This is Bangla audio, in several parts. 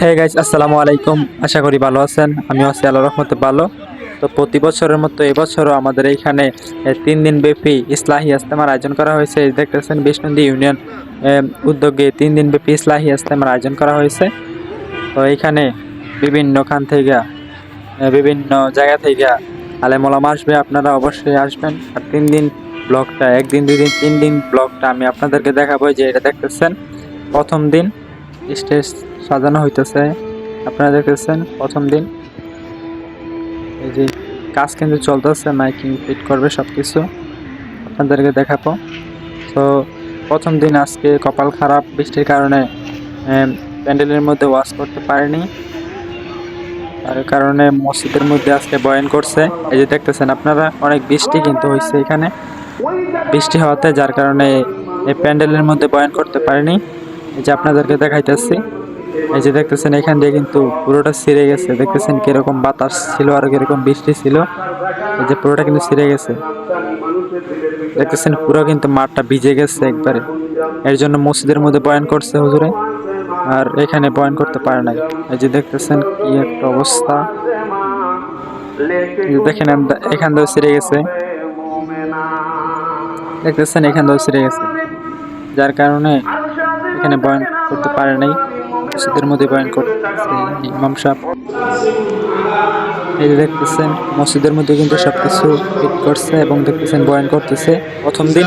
হে গাইজ আসসালামু আলাইকুম আশা করি ভালো আছেন আমি আছি আল্লাহ রহমতে ভালো তো প্রতি বছরের মতো এবছরও আমাদের এইখানে তিন দিন ব্যাপী ইসলাহি ইস্তেমার আয়োজন করা হয়েছে দেখতেছেন বিষ্ণুদি ইউনিয়ন উদ্যোগে তিন দিন ব্যাপী ইসলাহি ইস্তেমার আয়োজন করা হয়েছে তো এইখানে বিভিন্ন খান থেকে বিভিন্ন জায়গা থেকে আলেমলাম আসবে, আপনারা অবশ্যই আসবেন। আর তিন দিন ব্লগটা একদিন, দুই দিন, তিন দিন ব্লগটা আমি আপনাদেরকে দেখাবো যে এটা দেখতেছেন। প্রথম দিন স্টেজ সাজানো হইতেছে। আপনারা দেখতেছেন প্রথম দিন। এই যে কাজ কিন্তু চলতেছে, মাইকিং, ফিট করবে সব কিছু আপনাদেরকে দেখাবো। তো প্রথম দিন আজকে কপাল খারাপ, বৃষ্টির কারণে প্যান্ডেলের মধ্যে ওয়াশ করতে পারেনি। তার কারণে মসজিদের মধ্যে আজকে বয়ান করছে। এই যে দেখতেছেন আপনারা, অনেক বৃষ্টি কিন্তু হয়েছে এখানে। বৃষ্টি হওয়াতে যার কারণে এই প্যান্ডেলের মধ্যে বয়ান করতে পারেনি। এই যে আপনাদেরকে দেখাইতেছি। এই যে দেখতেছেন, এখান দিয়ে কিন্তু পুরোটা ছিঁড়ে গেছে। দেখতেছেন কীরকম বাতাস ছিল আর কীরকম বৃষ্টি ছিল। এই যে পুরোটা কিন্তু ছিঁড়ে গেছে। দেখতেছেন, পুরো কিন্তু মাঠটা ভিজে গেছে একবারে। এর জন্য মসজিদের মধ্যে বয়ান করছে হুজুরে। আর এখানে বয়ান করতে পারে নাই। এই যে দেখতেছেন কি একটা অবস্থা। দেখেন এখান দিয়েও ছিঁড়ে গেছে। দেখতেছেন, এখান দিয়েও ছিঁড়ে গেছে। যার কারণে এখানে বয়ান করতে পারে নাই। মসজিদের মধ্যে বয়ান করতেছে ইমাম সাহেব। এই দেখতেছেন, মসজিদের মধ্যে কিন্তু সবকিছু ফিট করছে এবং দেখতেছেন বয়ান করতেছে। প্রথম দিন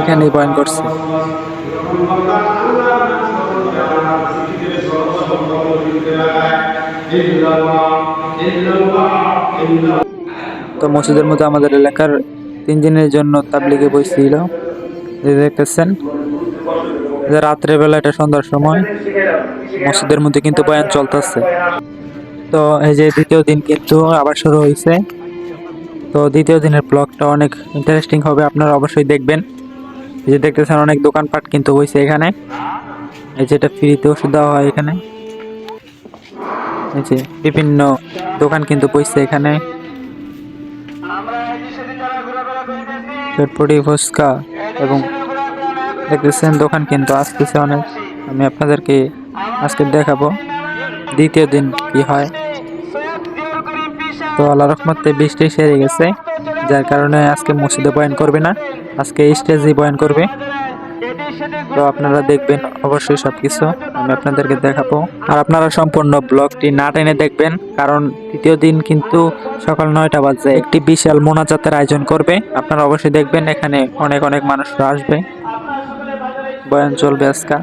এখানে বয়ান করছে। তো মসজিদের মধ্যে আমাদের এলাকার তিন দিনের জন্য তাবলিগে যে দেখতেছেন যে রাত্রে বেলা এটা সন্ধ্যার সময় মসজিদের মধ্যে কিন্তু বয়ান চলতেছে। তো এই যে দ্বিতীয় দিন কিন্তু আবার শুরু হয়েছে। তো দ্বিতীয় দিনের ব্লগটা অনেক ইন্টারেস্টিং হবে আপনারা অবশ্যই দেখবেন। এই যে দেখতেছেন অনেক দোকানপাট কিন্তু হয়েছে এখানে। এই যেটা ফ্রিতে ওষুধ দেওয়া হয় এখানে। এই যে বিভিন্ন দোকান কিন্তু বসছে এখানে। চটপটি ফুচকা। এবং দেখতেছেন দোকান কিন্তু আসতেছে অনেক। আমি আপনাদেরকে আজকে দেখাবো দ্বিতীয় দিন কি হয়। তো আল্লাহ রহমতে বৃষ্টি সেরে গেছে, যার কারণে আজকে মসজিদে বয়ান করবে না। আজকে স্টেজে বয়ান করবে। তো আপনারা দেখবেন অবশ্যই সবকিছু, আমি আপনাদেরকে দেখাবো। আর আপনারা সম্পূর্ণ ব্লগটি না টেনে দেখবেন, কারণ তৃতীয় দিন কিন্তু সকাল নয়টা বাজে একটি বিশাল মোনাজাতের আয়োজন করবে। আপনারা অবশ্যই দেখবেন এখানে অনেক অনেক মানুষরা আসবে। বয়ান চলবে আজকা।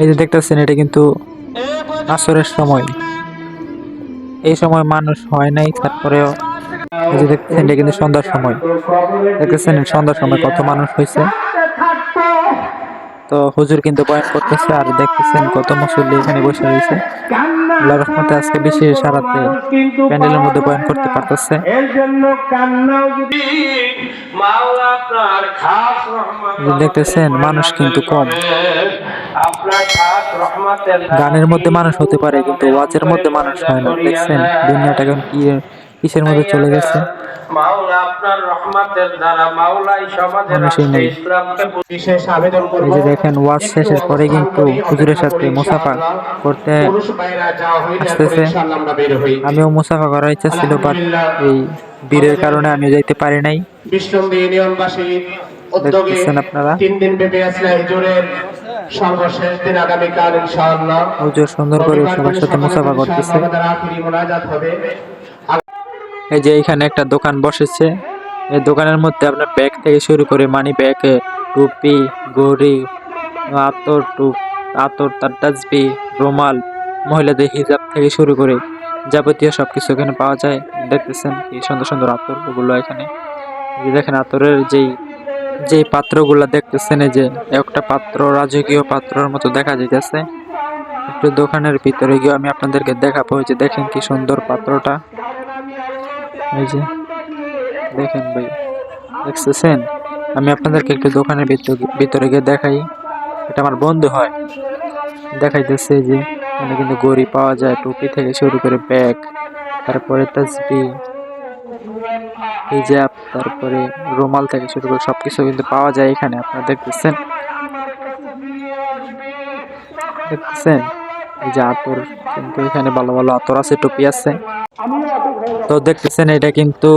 এই যে দেখতেছেন, এটা কিন্তু আসরের সময়। এই সময় মানুষ হয় নাই, তারপরেও দেখতেছেন, এটা কিন্তু সন্ধ্যার সময়। দেখতেছেন, সন্ধ্যার সময় কত মানুষ হয়েছে। তো হুজুর কিন্তু বয়ান করতেছে আর দেখতেছেন কত মুসল্লি এখানে বসে রয়েছে। আল্লাহ রহমতে আজকে বেশি সারাতে প্যান্ডেলের মধ্যে বয়ান করতে পারতেছে। দেখতেছেন, মানুষ কিন্তু কম। গানের মধ্যে মানুষ হতে পারে কিন্তু ওয়াজের মধ্যে মানুষ হয় না। দেখছেন, দুনিয়াটা এখন কি কিসের মধ্যে চলে গেছে। মাওলা আপনার রহমতের দ্বারা মাওলাই সমাজের মানুষই ইসলামকে বিশেষ আবেদন করব। এই যে দেখেন ওয়াজ শেষের পরে কিন্তু হুজুরের সাথে মুসাফা করতে আসতেছে। ইনশাআল্লাহ আমরা বের হই। আমিও মুসাফা করার ইচ্ছা ছিল বাট এই বীরের কারণে আমি যাইতে পারি নাই। বিষ্ণুন্দী ইউনিয়নবাসী উদ্যোগে তিন দিন ব্যাপী আসলে হুজুরের সর্বশেষ দিন আগামীকাল ইনশাআল্লাহ। হুজুর সুন্দর করে সবার সাথে মুসাফা করতেছে। আমাদের আখিরি মোনাজাত হবে। এই যে এখানে একটা দোকান বসেছে। এই দোকানের মধ্যে আপনার ব্যাগ থেকে শুরু করে মানি ব্যাগ টুপি, ঘড়ি, আতর টুপ আতর তার তাজবি রুমাল, মহিলাদের হিজাব থেকে শুরু করে যাবতীয় সব কিছু এখানে পাওয়া যায়। দেখতেছেন কি সুন্দর সুন্দর আতরগুলো এখানে। যে দেখেন আতরের যেই যেই পাত্রগুলো দেখতেছেন, এই যে একটা পাত্র রাজকীয় পাত্রের মতো দেখা যাইতেছে। একটু দোকানের ভিতরে গিয়ে আমি আপনাদেরকে দেখাবো যে দেখেন কি সুন্দর পাত্রটা। এই যে, দেখেন ভাই, দেখতেছেন? আমি আপনাদেরকে একটু দোকানের ভিতর- গিয়ে দেখাই। এটা আমার বন্ধু হয়। দেখাইতেছে যে এখানে কিন্তু গড়ি পাওয়া যায়, টুপি থেকে শুরু করে ব্যাগ, তারপরে তাসবি হিজাব, তারপরে রুমাল থেকে শুরু করে সবকিছু কিন্তু পাওয়া যায় এখানে। আপনারা দেখতেছেন? দেখতেছেন? এই যে আতর কিন্তু এখানে ভালো ভালো আতর আছে, টুপি আছে। তো দেখতেছেন, এটা কিন্তু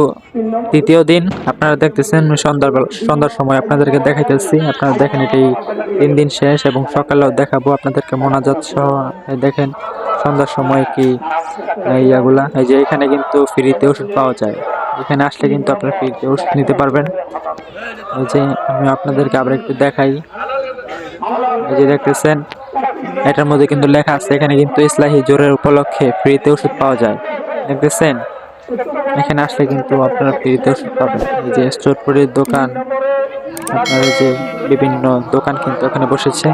তৃতীয় দিন। আপনারা দেখতেছেন সন্ধ্যাবেলা সন্ধ্যার সময় আপনাদেরকে দেখাইতেছি। আপনারা দেখেন এটি তিন দিন শেষ এবং সকালেও দেখাবো আপনাদেরকে মোনাজাত সহ। দেখেন, সন্ধ্যার সময় কি ইয়াগুলা। এই যে এখানে কিন্তু ফ্রিতে ওষুধ পাওয়া যায়। এখানে আসলে কিন্তু আপনারা ফ্রিতে ওষুধ নিতে পারবেন। এই যে আমি আপনাদেরকে আবার একটু দেখাই। এই যে দেখতেছেন, এটার মধ্যে কিন্তু লেখা আছে, এখানে কিন্তু ইসলাহি জোরের উপলক্ষে ফ্রিতে ওষুধ পাওয়া যায়। দেখতেছেন? এখানে আসলে কিন্তু আপনারা ফ্রিতে ওষুধ পাবেন। এই যে স্টোরপুরের দোকান, আপনার যে বিভিন্ন দোকান কিন্তু এখানে বসেছে।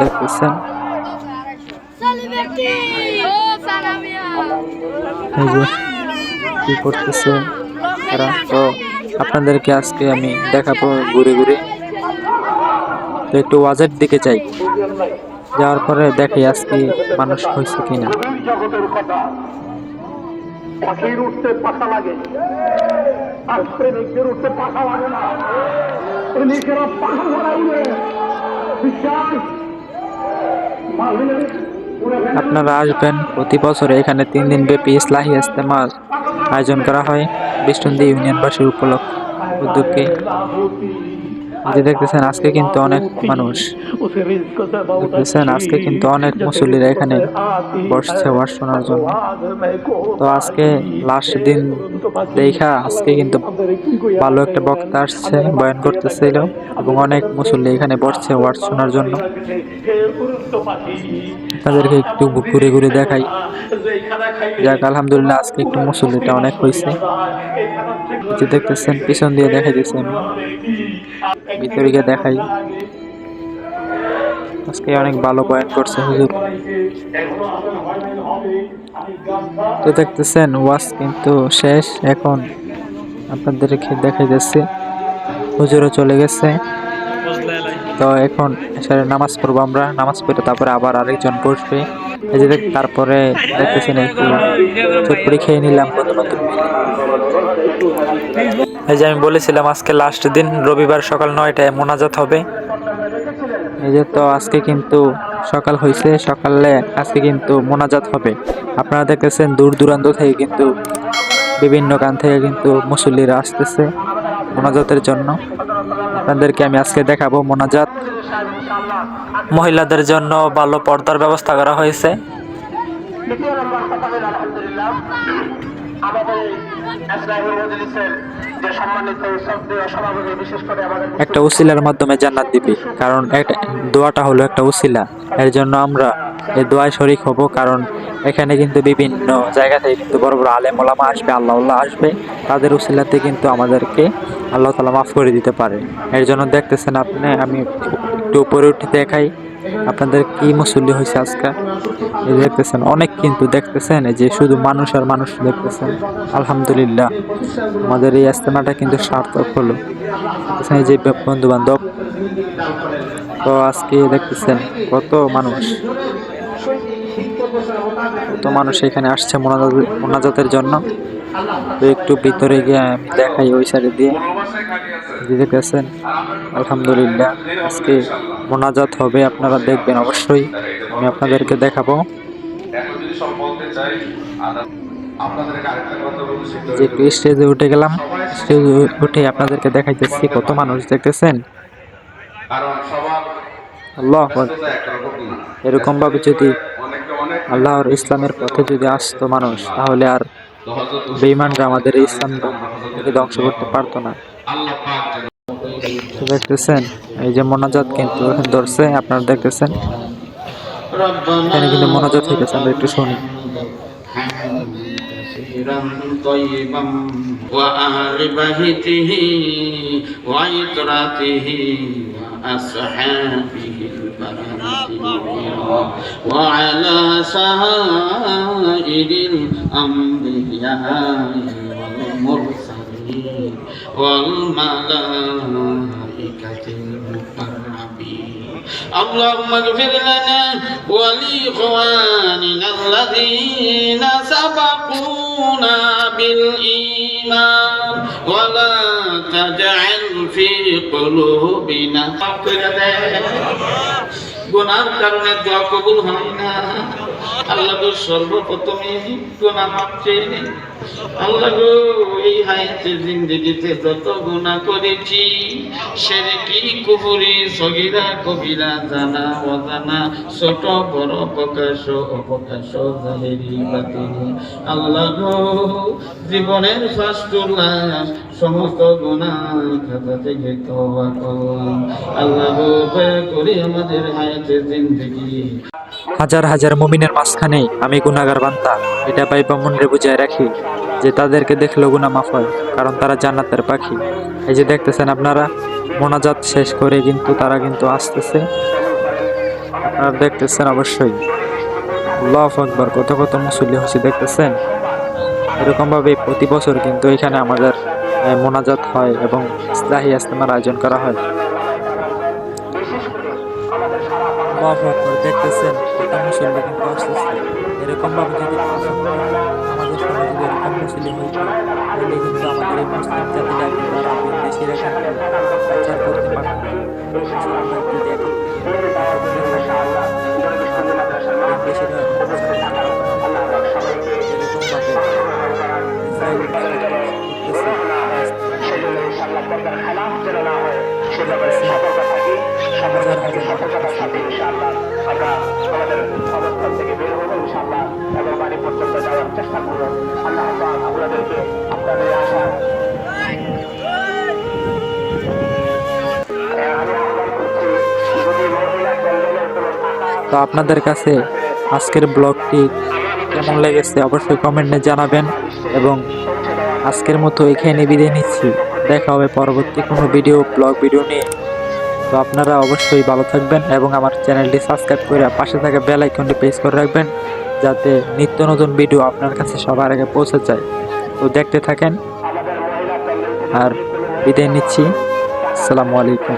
দেখতেছেন! এই যে কি করতেছে তারা? তো আপনাদেরকে আজকে আমি দেখাবো ঘুরে ঘুরে। তো একটু ওয়াজের দিকে যাই। যাওয়ার পরে দেখি আজকে মানুষ হয়েছে কিনা। পাখির উঠতে পাখা লাগে। আর প্রেমিকদের উঠতে পাখা লাগে না। প্রেমিকেরা পাখা ধরাইবে। বিশ্বাস? আপনারা আসবেন প্রতি বছর এখানে তিন দিন ব্যাপী ইসলাহি ইস্তেমার আয়োজন করা হয়। বিষ্ণুন্দি ইউনিয়নবাসীর উপলক্ষ। উদ্যোগে এই যে দেখতেছেন আজকে কিন্তু অনেক মানুষ। দেখতেছেন আজকে কিন্তু অনেক মুসল্লিরা এখানে বসছে ওয়াজ শোনার জন্য। তো আজকে লাস্ট দিন দেখা আজকে কিন্তু ভালো একটা বক্তা আসছে, বয়ান করতেছিল এবং অনেক মুসল্লি এখানে বসছে ওয়াজ শোনার জন্য। তাদেরকে একটু ঘুরে ঘুরে দেখাই। যাক, আলহামদুলিল্লাহ আজকে একটু মুসল্লিটা অনেক হয়েছে। দেখতেছেন, পিছন দিয়ে দেখাই দিচ্ছি আমি। ভিতরে দেখাই। আজকে অনেক ভালো বয়ান করছে হুজুর। তো দেখতেছেন, ওয়াজ কিন্তু শেষ। এখন আপনাদেরকে দেখাই যাচ্ছে হুজুরও চলে গেছে। তো এখন এসারে নামাজ পড়ব আমরা। নামাজ পড়ে তারপরে আবার আরেকজন বসবে। এই যে তারপরে দেখতেছেন একটু চটপড়ি খেয়ে নিলাম। কত নতুন এই যে আমি বলেছিলাম আজকে লাস্ট দিন, রবিবার সকাল নয়টায় মোনাজাত হবে। এই যে তো আজকে কিন্তু সকাল হয়েছে সকালে আজকে কিন্তু মোনাজাত হবে। আপনারা দেখতেছেন দূর দূরান্ত থেকে কিন্তু বিভিন্ন গান থেকে কিন্তু মুসল্লিরা আসতেছে মোনাজাতের জন্য। আপনাদেরকে আমি আজকে দেখাবো মোনাজাত। মহিলাদের জন্য ভালো পর্দার ব্যবস্থা করা হয়েছে। একটা উসিলার মাধ্যমে জান্নাত দিবি, কারণ দোয়াটা হলো একটা উসিলা। এর জন্য আমরা এই দোয়ায় শরিক হব, কারণ এখানে কিন্তু বিভিন্ন জায়গা থেকে কিন্তু বড় বড় আলেম ওলামা আসবে আল্লাহ আল্লাহ আসবে। তাদের উসিলাতে কিন্তু আমাদেরকে আল্লাহ তালা মাফ করে দিতে পারে। এর জন্য দেখতেছেন আপনি, আমি একটু উপরে উঠে দেখাই। আপনাদের কি মুসল্লি হয়েছে আজকে? এই দেখতেছেন, অনেক কিন্তু দেখতেছেন যে শুধু মানুষ আর মানুষ দেখতেছেন। আলহামদুলিল্লাহ, আমাদের এই আস্তেমাটা কিন্তু সার্থক হলো। দেখতেছেন যে বন্ধু বান্ধব তো আজকে দেখতেছেন কত মানুষ। কত মানুষ এখানে আসছে মোনাজাত, মোনাজাতের জন্য। তো একটু ভিতরে গিয়ে দেখাই ওই সাইডে দিয়ে। দেখতেছেন, আলহামদুলিল্লাহ, আজকে মোনাজাত হবে আপনারা দেখবেন অবশ্যই। আমি আপনাদেরকে দেখাবো। যে স্টেজে উঠে গেলাম স্টেজে উঠে আপনাদেরকে দেখাইতেছি কত মানুষ দেখতেছেন। আল্লাহ আকবার। ব্যস্ততা একরকম না এরকম ভাবে যদি আল্লাহর ইসলামের পথে যদি আসতো মানুষ তাহলে আর বেঈমানরা আমাদের ইসলাম ধ্বংস করতে পারতো না। দেখতেছেন? এই যে মোনাজাত কিন্তু এখন ধরছে আপনারা দেখতেছেন এখানে কিন্তু মোনাজাত হইতেছে আমরা একটু শুনি كثيرا طيبا وأهل بيته وعترته وأصحابه البررة وعلى سائر الأنبياء والمرسلين والملائكة المقربين اللهم اغفر لنا ولإخواننا الذين سبقونا بالإيمان ولا تجعل في قلوبنا গুনার কারণে দোয়া কবুল হয় না আল্লাহ গো সর্বপ্রথমে। আল্লাহ এই জিন্দগিতে যত গুনাহ করেছি কি কুহুরি, সগিরা, কবিরা, জানা, অজানা, ছোট, বড়, প্রকাশ জাহেরি আল্লাহ জীবনের সমস্ত গুনাহ খাতা থেকে তওবা করলাম আল্লাহ গো আমাদের হায়াতে জিন্দগি হাজার হাজার মুমিনের মাঝখানে আমি গুনাগার বান্তা এটা পাইবা মনে বুঝায় রাখি যে তাদেরকে দেখলেও গুনা মাফ হয়, কারণ তারা জান্নাতের পাখি। এই যে দেখতেছেন আপনারা, মোনাজাত শেষ করে কিন্তু তারা কিন্তু আসতেছে। আপনারা দেখতেছেন অবশ্যই। আল্লাহ আকবর, কত কত মুসল্লি হচ্ছে দেখতেছেন। এরকমভাবে প্রতি বছর কিন্তু এখানে আমাদের মোনাজাত হয় এবং ইসলাহি ইস্তেমার আয়োজন করা হয়। আল্লাহু আকবার, দেখতেছেন মুসল্লি কিন্তু আসতেছে। এরকম ভাবে যদি আমাদের সমাজে এরকম মুসলিম হইতো তাহলে কিন্তু আমাদের এই মুসলিম জাতিটা দেশের প্রচার করতে পারতো চেষ্টা করব আল্লাহ আপনাদেরকে আপনাদের আশা তো আপনাদের কাছে আজকের ব্লগটি কেমন লেগেছে অবশ্যই কমেন্টে জানাবেন এবং আজকের মতো এখানে বিদায় নিচ্ছি। দেখা হবে পরবর্তী কোনো ভিডিও ব্লগ ভিডিও নিয়ে। তো আপনারা অবশ্যই ভালো থাকবেন এবং আমার চ্যানেলটি সাবস্ক্রাইব করে পাশে থাকা বেল আইকনটি প্রেস করে রাখবেন। যাতে নিত্য নতুন ভিডিও আপনার কাছে সবার আগে পৌঁছে যায়। তো দেখতে থাকেন। আর বিদায় নিচ্ছি। আসসালামু আলাইকুম।